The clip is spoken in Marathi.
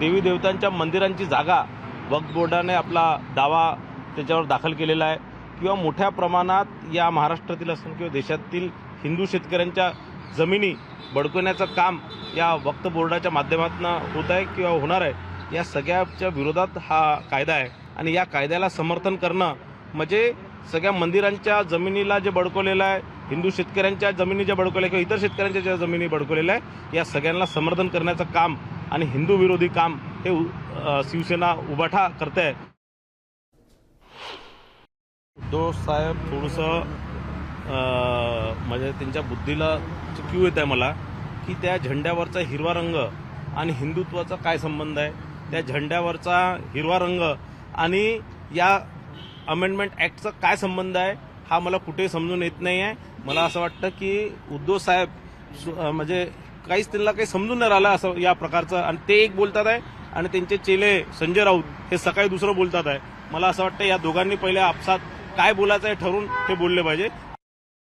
देवी देवतांच्या मंदिरांची जागा वक्फ बोर्डाने आपला दावा त्याच्यावर दाखल केलेला आहे. किंवा मोठ्या प्रमाणात या महाराष्ट्रातील असून किंवा देशातील हिंदू शेतकऱ्यांच्या जमिनी बडकवण्याचं काम या वक्त बोर्डाच्या माध्यमातून होत आहे किंवा होणार आहे या सगळ्याच्या विरोधात हा कायदा आहे. आणि या कायद्याला समर्थन करणं म्हणजे सगळ्या मंदिरांच्या जमिनीला जे बडकवलेलं आहे हिंदू शेतकऱ्यांच्या जमिनी ज्या बडकवल्या किंवा इतर शेतकऱ्यांच्या ज्या जमिनी बडकवलेल्या आहे या सगळ्यांना समर्थन करण्याचं काम आणि हिंदू विरोधी काम हे शिवसेना उभाठा करते आहे उद्धव साहेब थोडंसं म्हणजे त्यांच्या बुद्धीला चुकीव येत आहे मला की त्या झेंड्यावरचा हिरवा रंग आणि हिंदुत्वाचा काय संबंध आहे? त्या झेंड्यावरचा हिरवा रंग आणि या अमेंडमेंट ॲक्टचा काय संबंध आहे? हा मला कुठे समजून येत नाही आहे मला असं वाटतं की उद्धव साहेब म्हणजे काहीच त्यांना काही समजून नाही राहिलं असं या प्रकारचं. आणि ते एक बोलतात आहे आणि त्यांचे चेले संजय राऊत हे सकाळी दुसरं बोलतात आहे. मला असं वाटतं या दोघांनी पहिले आपसात काय बोलायचं आहे ठरवून हे बोलले पाहिजे.